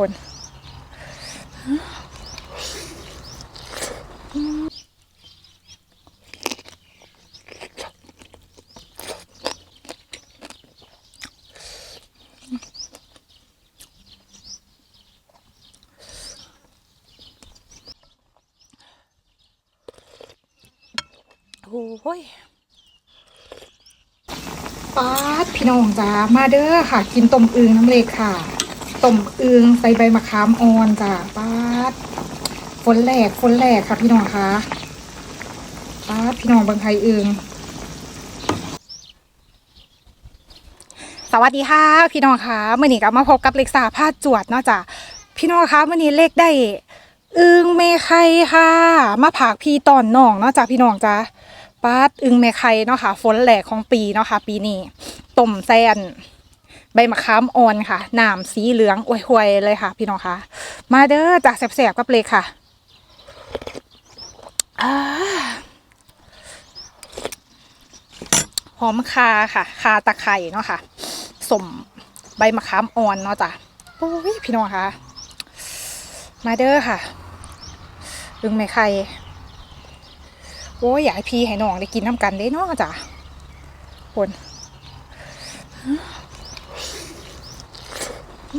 คนโอ้ยป๊าพี่น้องจ้ามาเด้อค่ะ กินต้มอึงน้ำเล็กค่ะ ต้มอึงใส่ใบมะขามอ่อนจ้าป๊าดฝนแหลกฝนแหลกค่ะพี่น้องคะป๊าดพี่น้องบางไทยอึงสวัสดีค่ะ พี่น้องคะเมื่อนี้ก็มาพบกับเล็กสาพาจวดเนาะจ้ะพี่น้องคะเมื่อนี้เลขได้อึงเมไข่ค่ะ มาผากพี่ตอนน้องเนาะจ้ะพี่น้องจ้าป้าดอึงแม่ไข่เนาะค่ะ ฝนแหลกของปีเนาะค่ะ ปีนี้ต้มแซน ใบมะขามอ่อนค่ะหน้ำสีเหลืองอวยๆเลยค่ะ พี่น้องคะมาเด้อจากแสบๆกับเลยค่ะอ่าหอมคาค่ะ คาตะไคร่เนาะค่ะสมใบมะขามอ่อนเนาะจ้ะโอ้ยพี่น้องคะมาเด้อค่ะอึงแม่ไข่โอ้ยอยากให้พี่ให้น้องได้กินน้ำกันได้เนาะจ้ะคน มัน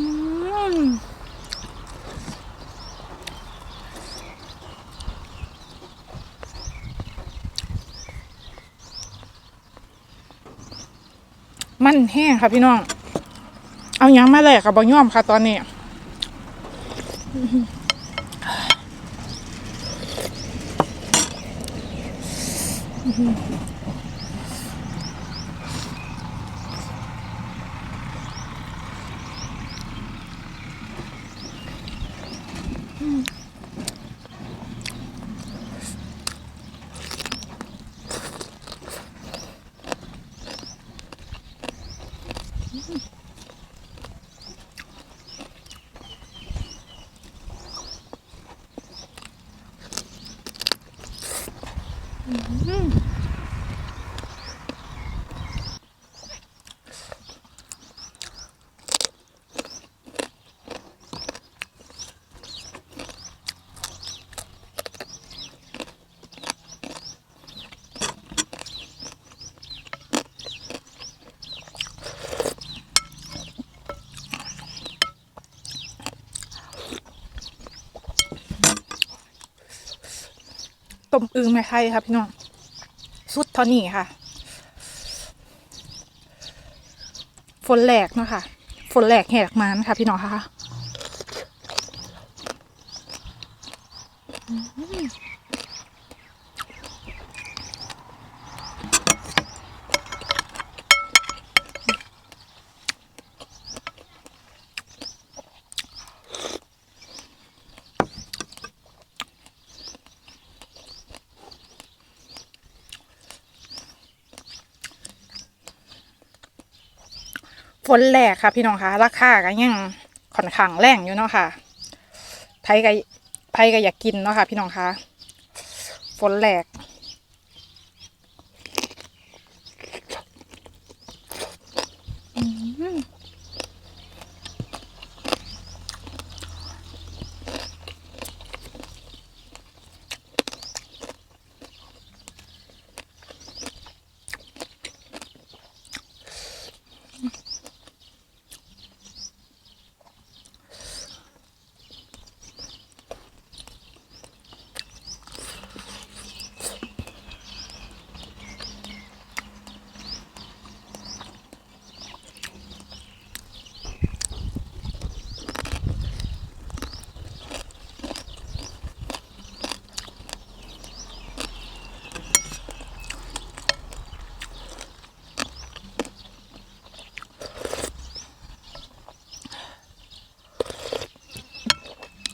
แห้งค่ะพี่น้อง เอายังมาแหลกกับบอย่อมค่ะตอนนี้ ต้มอึงไม่ไข่ค่ะพี่น้องสุดเท่านี้ค่ะ ฝนแหลกเนาะค่ะ ฝนแหลกแหกมันค่ะพี่น้องค่ะ นแหลกค่ะ พี่น้องคะราคาก็ยังค่อนข้างแรงอยู่เนาะค่ะไผก็ไผก็อยากกินเนาะค่ะ พี่น้องคะฝนแหลก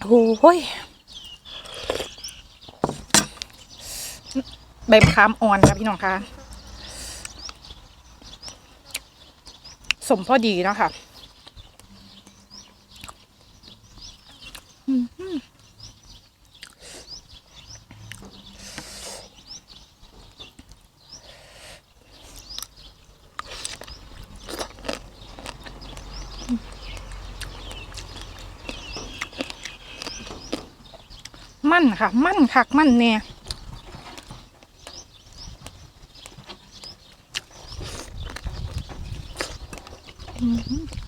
โอ้ยใบมะขามอ่อนค่ะพี่น้องคะสมพอดีเนาะค่ะ มั่นค่ะ มั่นคักมั่นแน่อืมต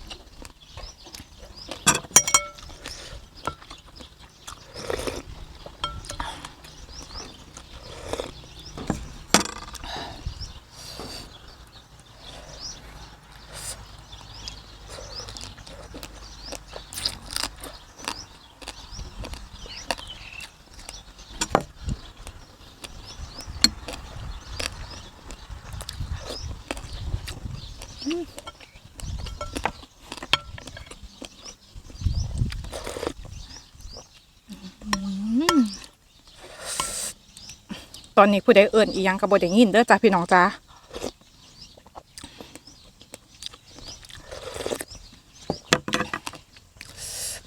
อนนี้ผู้ใดเอิ่นอียังกับบได้ยินเด้อจ้าพี่น้องจ้า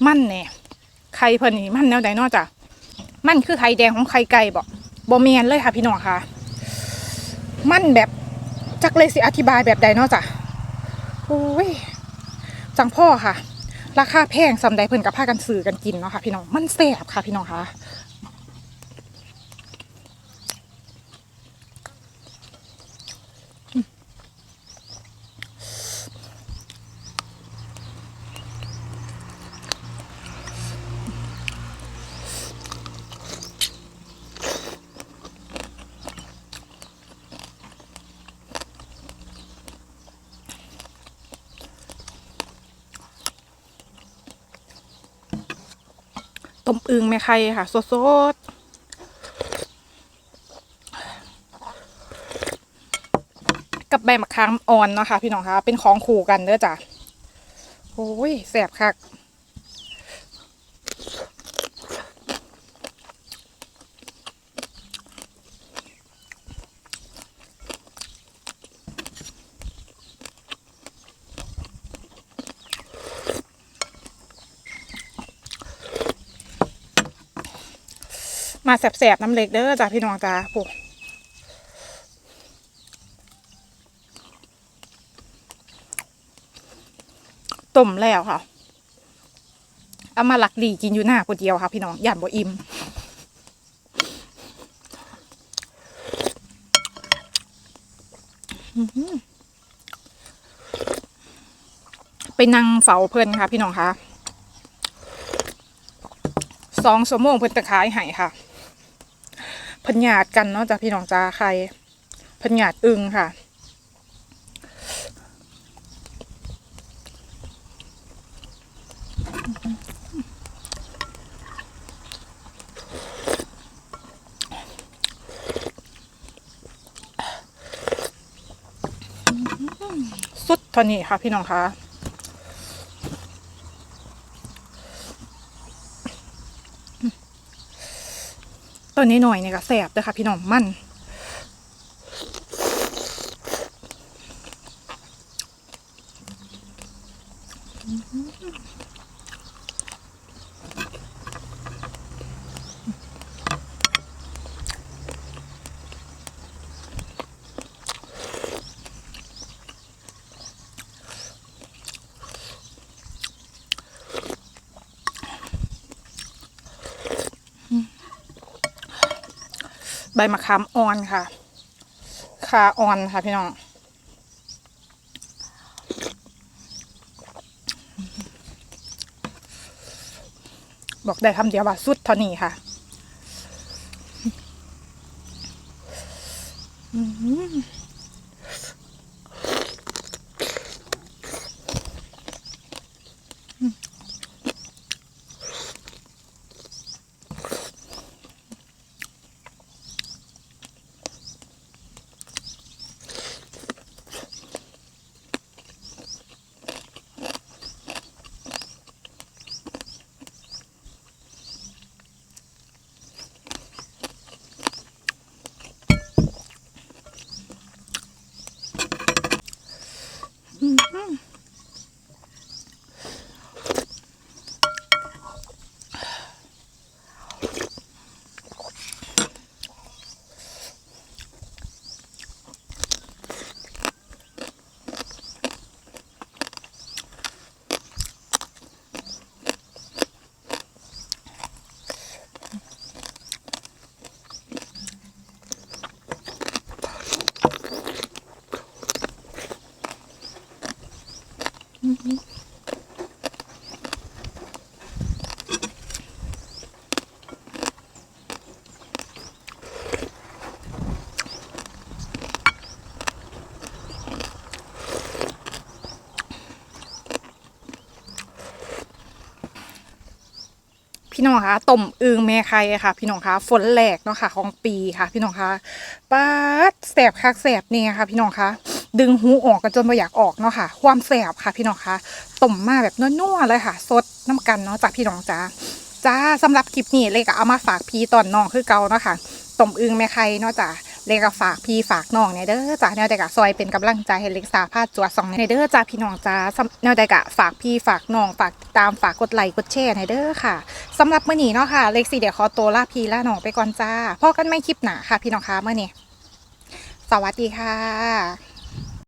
มันแน่ไข่เพิ่นนี่มันแนวใดเนอจ้ะมันคือไข่แดงของไข่ไก่บ่บ่แมนเลยค่ะพี่น้องค่ะ มันแบบจักเลยสิอธิบายแบบใดเนาะจ้ะโอ้ยจังพ่อค่ะ ราคาแพงสำใดเพิ่นกับพากันซื้อกันกินเนาะค่ะพี่น้อง มันแซ่บค่ะพี่น้องค่ะ ต้มอึงแม่ไข่ค่ะ สดๆกับใบมะขามอ่อนเนาะค่ะพี่น้องคะเป็นของคู่กันเด้อจ้ะโอ้ยแสบคัก มาแสบๆน้ำเล็กเด้อจ้ะพี่น้องจ้าโอ้ต้มแล้วค่ะ เอามาหลักดีกินอยู่หน้าคนเดียวค่ะ พี่น้องย่านบ่อิ่มไปนั่งเฝ้าเพิ่นค่ะ พี่น้องคะสองชั่วโมงเพิ่นจะขายให้ค่ะ พิ่นหยาดกันเนาะจ้ะพี่น้องจ้าใครพิ่นหยาดอึงค่ะสุดเท่านี้ค่ะพี่น้องคะ ตัวนี้หน่อยเนี่ยก็แสบเลยค่ะพี่น้องมัน ใบมะขามอ่อนค่ะคาอ่อนค่ะพี่น้อง บอกได้คำเดียวว่าสุดเท่านี้ค่ะอืม พี่น้องคะต้มอึงแม่ไข่ค่ะ พี่น้องคะฝนแหลกเนาะค่ะ ของปีค่ะ พี่น้องคะป๊าดแสบคักแสบเนี่ยค่ะ พี่น้องคะดึงหูออกกันจนไม่อยากออกเนาะค่ะ ความแสบค่ะ พี่น้องคะต้มมาแบบนัวๆเลยค่ะสดน้ำกันเนาะจากพี่น้องจ้าจ้าสำหรับคลิปนี้เลยก็เอามาฝากพี่ตอนน้องคือเก่าเนาะค่ะต้มอึงแม่ไข่เนาะจ้า เล็ก็ฝากพี่ฝากน้องเนี่ยเด้อจ้าแนวแตกะซอยเป็นกำลังใจให้เล็กสาพาดจวดสองในเด้อจ้าพี่น้องจ้าแนวแตกะฝากพี่ฝากน้องฝากตามฝากกดไลค์กดแชร์ให้เด้อค่ะสำหรับมื้อนี้เนาะค่ะ เล็กสี่เดี๋ยวขอตัวลาพี่ลาน้องไปก่อนจ้าพอกันไม่คลิปหนาค่ะพี่น้องคะเมื่อนี้สวัสดีค่ะ